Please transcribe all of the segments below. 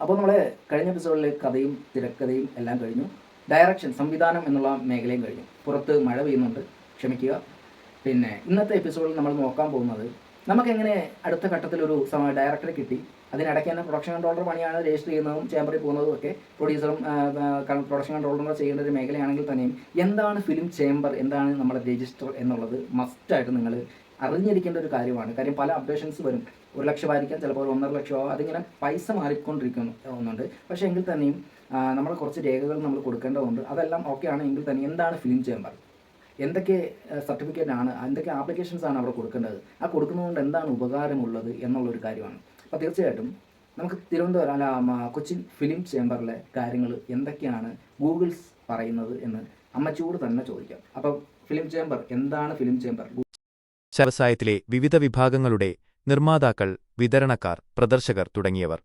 അപ്പോൾ നമ്മൾ കഴിഞ്ഞ എപ്പിസോഡിൽ കഥയും തിരക്കഥയും എല്ലാം കഴിഞ്ഞു. ഡയറക്ഷൻ സംവിധാനം എന്നുള്ള മേഖലയും കഴിഞ്ഞു. പുറത്ത് മഴ പെയ്യുന്നുണ്ട്. ക്ഷമിക്കുക. പിന്നെ ഇന്നത്തെ എപ്പിസോഡിൽ നമ്മൾ നോക്കാൻ പോകുന്നത് നമുക്കെങ്ങനെ അടുത്ത ഘട്ടത്തിൽ ഒരു ഡയറക്ടറെ കിട്ടി. അതിനിടയ്ക്ക് തന്നെ പ്രൊഡക്ഷൻ കൺട്രോളർ പണിയാണ് രജിസ്റ്റർ ചെയ്യുന്നതും ചേംബറിൽ പോകുന്നതും ഒക്കെ പ്രൊഡ്യൂസറും പ്രൊഡക്ഷൻ കൺട്രോളറും ചെയ്യേണ്ട ഒരു മേഖലയാണെങ്കിൽ തന്നെയും എന്താണ് ഫിലിം ചേംബർ എന്താണ് നമ്മുടെ രജിസ്റ്റർ എന്നുള്ളത് മസ്റ്റായിട്ട് നിങ്ങൾ അറിഞ്ഞിരിക്കേണ്ട ഒരു കാര്യമാണ്. കാര്യം പല അപ്ഡേഷൻസ് വരും. ഒരു ലക്ഷമായിരിക്കാം ചിലപ്പോൾ ഒന്നര ലക്ഷമാവും അതിങ്ങനെ പൈസ മാറിക്കൊണ്ടിരിക്കുന്നുണ്ട് പക്ഷേ എങ്കിൽ തന്നെയും നമ്മൾ കുറച്ച് രേഖകൾ നമ്മൾ കൊടുക്കേണ്ടതുണ്ട്. അതെല്ലാം ഓക്കെ ആണ്. എങ്കിൽ തന്നെ എന്താണ് ഫിലിം ചേംബർ എന്തൊക്കെ സർട്ടിഫിക്കറ്റ് ആണ് എന്തൊക്കെ ആപ്ലിക്കേഷൻസ് ആണ് അവിടെ കൊടുക്കേണ്ടത്? ആ കൊടുക്കുന്നതുകൊണ്ട് എന്താണ് ഉപകാരമുള്ളത് എന്നുള്ളൊരു കാര്യമാണ്. അപ്പോൾ തീർച്ചയായിട്ടും നമുക്ക് തിരുവനന്തപുരം അല്ല കൊച്ചിൻ ഫിലിം ചേംബറിലെ കാര്യങ്ങൾ എന്തൊക്കെയാണ് ഗൂഗിൾസ് പറയുന്നത് എന്ന് അമ്മച്ചൂട് തന്നെ ചോദിക്കാം. അപ്പോൾ ഫിലിം ചേംബർ എന്താണ് ഫിലിം ചേംബർ വ്യവസായത്തിലെ വിവിധ വിഭാഗങ്ങളുടെ നിർമ്മാതാക്കൾ വിതരണക്കാർ പ്രദർശകർ തുടങ്ങിയവർ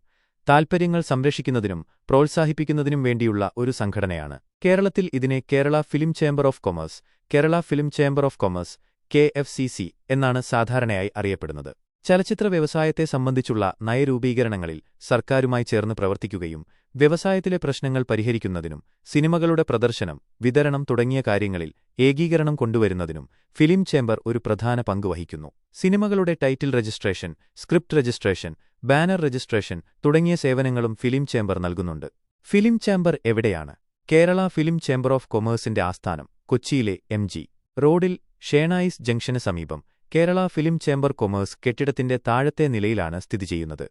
താൽപ്പര്യങ്ങൾ സംരക്ഷിക്കുന്നതിനും പ്രോത്സാഹിപ്പിക്കുന്നതിനും വേണ്ടിയുള്ള ഒരു സംഘടനയാണ്. കേരളത്തിൽ ഇതിനെ Kerala film chamber of commerce Kerala film chamber of commerce K എന്നാണ് സാധാരണയായി അറിയപ്പെടുന്നത്. ചലച്ചിത്ര വ്യവസായത്തെ സംബന്ധിച്ചുള്ള നയരൂപീകരണങ്ങളിൽ സർക്കാരുമായി ചേർന്ന് പ്രവർത്തിക്കുകയും വ്യവസായത്തിലെ പ്രശ്നങ്ങൾ പരിഹരിക്കുന്നതിനും സിനിമകളുടെ പ്രദർശനം വിതരണം തുടങ്ങിയ കാര്യങ്ങളിൽ ഏകീകരണം കൊണ്ടുവരുന്നതിനും ഫിലിം ചേംബർ ഒരു പ്രധാന പങ്ക് വഹിക്കുന്നു. സിനിമകളുടെ title registration script registration banner registration തുടങ്ങിയ സേവനങ്ങളും ഫിലിം ചേംബർ നൽകുന്നുണ്ട്. ഫിലിം ചേംബർ എവിടെയാണ്? കേരള ഫിലിം ചേംബർ ഓഫ് കൊമേഴ്സിന്റെ ആസ്ഥാനം കൊച്ചിയിലെ എം റോഡിൽ ഷേണായിസ് ജംഗ്ഷന് സമീപം കേരള ഫിലിം ചേംബർ കൊമേഴ്സ് കെട്ടിടത്തിന്റെ താഴത്തെ നിലയിലാണ് സ്ഥിതി ചെയ്യുന്നത്.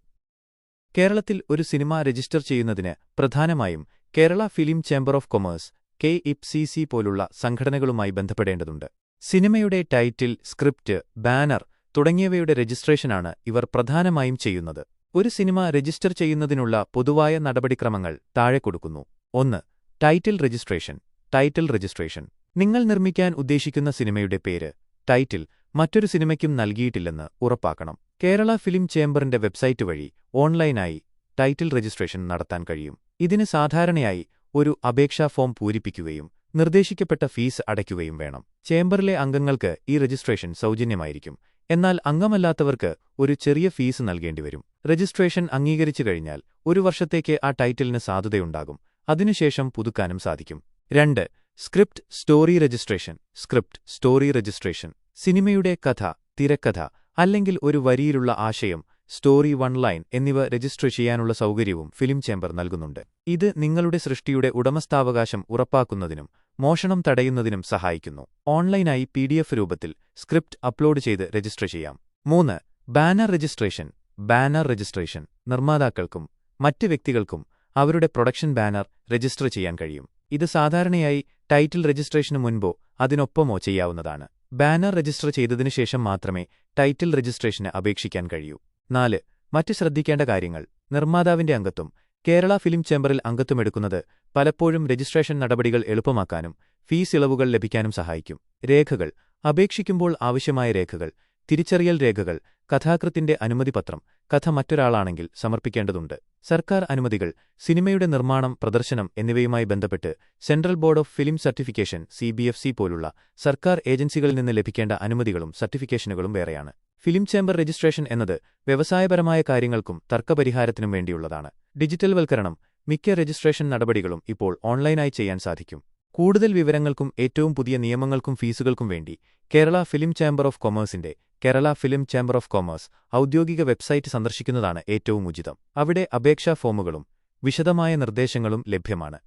കേരളത്തിൽ ഒരു സിനിമ രജിസ്റ്റർ ചെയ്യുന്നതിന് പ്രധാനമായും Kerala film chamber of commerce K ഇപ്സിസി പോലുള്ള സംഘടനകളുമായി ബന്ധപ്പെടേണ്ടതുണ്ട്. സിനിമയുടെ ടൈറ്റിൽ സ്ക്രിപ്റ്റ് ബാനർ തുടങ്ങിയവയുടെ രജിസ്ട്രേഷനാണ് ഇവർ പ്രധാനമായും ചെയ്യുന്നത്. ഒരു സിനിമ രജിസ്റ്റർ ചെയ്യുന്നതിനുള്ള പൊതുവായ നടപടിക്രമങ്ങൾ താഴെ കൊടുക്കുന്നു. ഒന്ന് ടൈറ്റിൽ രജിസ്ട്രേഷൻ. Title registration. നിങ്ങൾ നിർമ്മിക്കാൻ ഉദ്ദേശിക്കുന്ന സിനിമയുടെ പേര് ടൈറ്റിൽ മറ്റൊരു സിനിമയ്ക്കും നൽകിയിട്ടില്ലെന്ന് ഉറപ്പാക്കണം. കേരള ഫിലിം ചേംബറിന്റെ വെബ്സൈറ്റ് വഴി ഓൺലൈനായി ടൈറ്റിൽ രജിസ്ട്രേഷൻ നടത്താൻ കഴിയും. ഇതിന് സാധാരണയായി ഒരു അപേക്ഷാ ഫോം പൂരിപ്പിക്കുകയും നിർദ്ദേശിക്കപ്പെട്ട ഫീസ് അടയ്ക്കുകയും വേണം. ചേംബറിലെ അംഗങ്ങൾക്ക് ഈ രജിസ്ട്രേഷൻ സൗജന്യമായിരിക്കും. എന്നാൽ അംഗമല്ലാത്തവർക്ക് ഒരു ചെറിയ ഫീസ് നൽകേണ്ടിവരും രജിസ്ട്രേഷൻ അംഗീകരിച്ചു കഴിഞ്ഞാൽ ഒരു വർഷത്തേക്ക് ആ ടൈറ്റിലിന് സാധുതയുണ്ടാകും. അതിനുശേഷം പുതുക്കാനും സാധിക്കും. രണ്ട് script story registration. Script story registration. സിനിമയുടെ കഥ തിരക്കഥ അല്ലെങ്കിൽ ഒരു വരിയിലുള്ള ആശയം സ്റ്റോറി വൺ ലൈൻ എന്നിവ രജിസ്റ്റർ ചെയ്യാനുള്ള സൗകര്യവും ഫിലിം ചേംബർ നൽകുന്നുണ്ട്. ഇത് നിങ്ങളുടെ സൃഷ്ടിയുടെ ഉടമസ്ഥാവകാശം ഉറപ്പാക്കുന്നതിനും മോഷണം തടയുന്നതിനും സഹായിക്കുന്നു. ഓൺലൈനായി പി രൂപത്തിൽ സ്ക്രിപ്റ്റ് അപ്ലോഡ് ചെയ്ത് രജിസ്റ്റർ ചെയ്യാം. മൂന്ന് ബാനർ രജിസ്ട്രേഷൻ. ബാനർ രജിസ്ട്രേഷൻ നിർമ്മാതാക്കൾക്കും മറ്റ് വ്യക്തികൾക്കും അവരുടെ പ്രൊഡക്ഷൻ ബാനർ രജിസ്റ്റർ ചെയ്യാൻ കഴിയും. ഇത് സാധാരണയായി ടൈറ്റിൽ രജിസ്ട്രേഷനു മുൻപോ അതിനൊപ്പമോ ചെയ്യാവുന്നതാണ്. ബാനർ രജിസ്റ്റർ ചെയ്തതിനു ശേഷം മാത്രമേ ടൈറ്റിൽ രജിസ്ട്രേഷന് അപേക്ഷിക്കാൻ കഴിയൂ. നാല് മറ്റ് ശ്രദ്ധിക്കേണ്ട കാര്യങ്ങൾ. നിർമ്മാതാവിന്റെ അംഗത്വം. കേരള ഫിലിം ചേംബറിൽ അംഗത്വമെടുക്കുന്നത് പലപ്പോഴും രജിസ്ട്രേഷൻ നടപടികൾ എളുപ്പമാക്കാനും ഫീസ് ഇളവുകൾ ലഭിക്കാനും സഹായിക്കും. രേഖകൾ. അപേക്ഷിക്കുമ്പോൾ ആവശ്യമായ രേഖകൾ. തിരിച്ചറിയൽ രേഖകൾ കഥാകൃത്തിന്റെ അനുമതിപത്രം കഥ മറ്റൊരാളാണെങ്കിൽ സമർപ്പിക്കേണ്ടതുണ്ട്. സർക്കാർ അനുമതികൾ സിനിമയുടെ നിർമ്മാണം പ്രദർശനം എന്നിവയുമായി ബന്ധപ്പെട്ട് central board of film certification C പോലുള്ള സർക്കാർ ഏജൻസികളിൽ നിന്ന് ലഭിക്കേണ്ട അനുമതികളും സർട്ടിഫിക്കേഷനുകളും വേറെയാണ്. ഫിലിം ചേംബർ രജിസ്ട്രേഷൻ എന്നത് വ്യവസായപരമായ കാര്യങ്ങൾക്കും തർക്കപരിഹാരത്തിനും വേണ്ടിയുള്ളതാണ്. ഡിജിറ്റൽവൽക്കരണം മിക്ക രജിസ്ട്രേഷൻ നടപടികളും ഇപ്പോൾ ഓൺലൈനായി ചെയ്യാൻ സാധിക്കും. കൂടുതൽ വിവരങ്ങൾക്കും ഏറ്റവും പുതിയ നിയമങ്ങൾക്കും ഫീസുകൾക്കും വേണ്ടി Kerala film chamber of കൊമേഴ്സിന്റെ Kerala film chamber of commerce ഔദ്യോഗിക വെബ്സൈറ്റ് സന്ദർശിക്കുന്നതാണ് ഏറ്റവും ഉചിതം. അവിടെ അപേക്ഷാ ഫോമുകളും വിശദമായ നിർദ്ദേശങ്ങളും ലഭ്യമാണ്.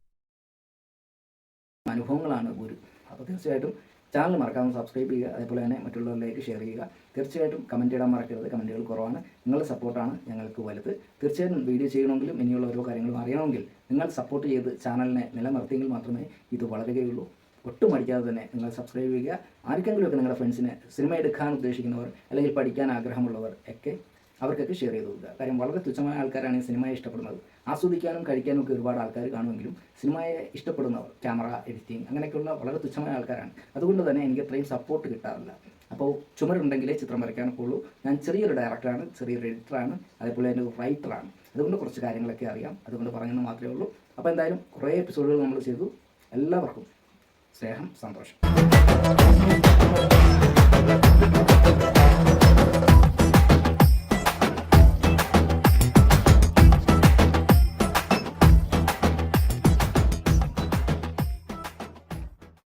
അനുഭവങ്ങളാണ് ഗുരു. അപ്പോൾ തീർച്ചയായിട്ടും ചാനൽ മറക്കാതെ സബ്സ്ക്രൈബ് ചെയ്യുക അതേപോലെ തന്നെ മറ്റുള്ളവരിലേക്ക് ഷെയർ ചെയ്യുക. തീർച്ചയായിട്ടും കമന്റ് ഇടാൻ മറക്കരുത്. കമന്റുകൾ കുറവാണ്. നിങ്ങളുടെ സപ്പോർട്ടാണ് ഞങ്ങൾക്ക് വലുത്. തീർച്ചയായിട്ടും വീഡിയോ ചെയ്യണമെങ്കിലും ഇനിയുള്ള ഓരോ കാര്യങ്ങളും അറിയണമെങ്കിൽ നിങ്ങൾ സപ്പോർട്ട് ചെയ്ത് ചാനലിനെ നിലനിർത്തിയെങ്കിൽ മാത്രമേ ഇത് വളരുകയുള്ളൂ. ഒട്ടും മടിക്കാതെ തന്നെ നിങ്ങൾ സബ്സ്ക്രൈബ് ചെയ്യുക. ആർക്കെങ്കിലുമൊക്കെ നിങ്ങളുടെ ഫ്രണ്ട്സിനെ സിനിമ എടുക്കാൻ ഉദ്ദേശിക്കുന്നവർ അല്ലെങ്കിൽ പഠിക്കാൻ ആഗ്രഹമുള്ളവർ ഒക്കെ അവർക്കൊക്കെ ഷെയർ ചെയ്ത് കൊടുക്കുക. കാര്യം വളരെ തുച്ഛമായ ആൾക്കാരാണ് ഈ സിനിമയെ ഇഷ്ടപ്പെടുന്നത്. ആസ്വദിക്കാനും കഴിക്കാനും ഒക്കെ ഒരുപാട് ആൾക്കാർ കാണുമെങ്കിലും സിനിമയെ ഇഷ്ടപ്പെടുന്നവർ ക്യാമറ എഡിറ്റിംഗ് അങ്ങനെയൊക്കെയുള്ള വളരെ തുച്ഛമായ ആൾക്കാരാണ്. അതുകൊണ്ട് തന്നെ എനിക്ക് അത്രയും സപ്പോർട്ട് കിട്ടാറില്ല. അപ്പോൾ ചുമരുണ്ടെങ്കിലേ ചിത്രം വരയ്ക്കാനൊക്കെയുള്ളൂ ഞാൻ ചെറിയൊരു ഡയറക്ടറാണ് ചെറിയൊരു എഡിറ്ററാണ് അതേപോലെ ഒരു റൈറ്ററാണ് അതുകൊണ്ട് കുറച്ച് കാര്യങ്ങളൊക്കെ അറിയാം. അതുകൊണ്ട് പറഞ്ഞെന്ന് മാത്രമേ ഉള്ളൂ. അപ്പോൾ എന്തായാലും കുറേ എപ്പിസോഡുകൾ നമ്മൾ ചെയ്തു. എല്ലാവർക്കും സ്നേഹം സന്തോഷം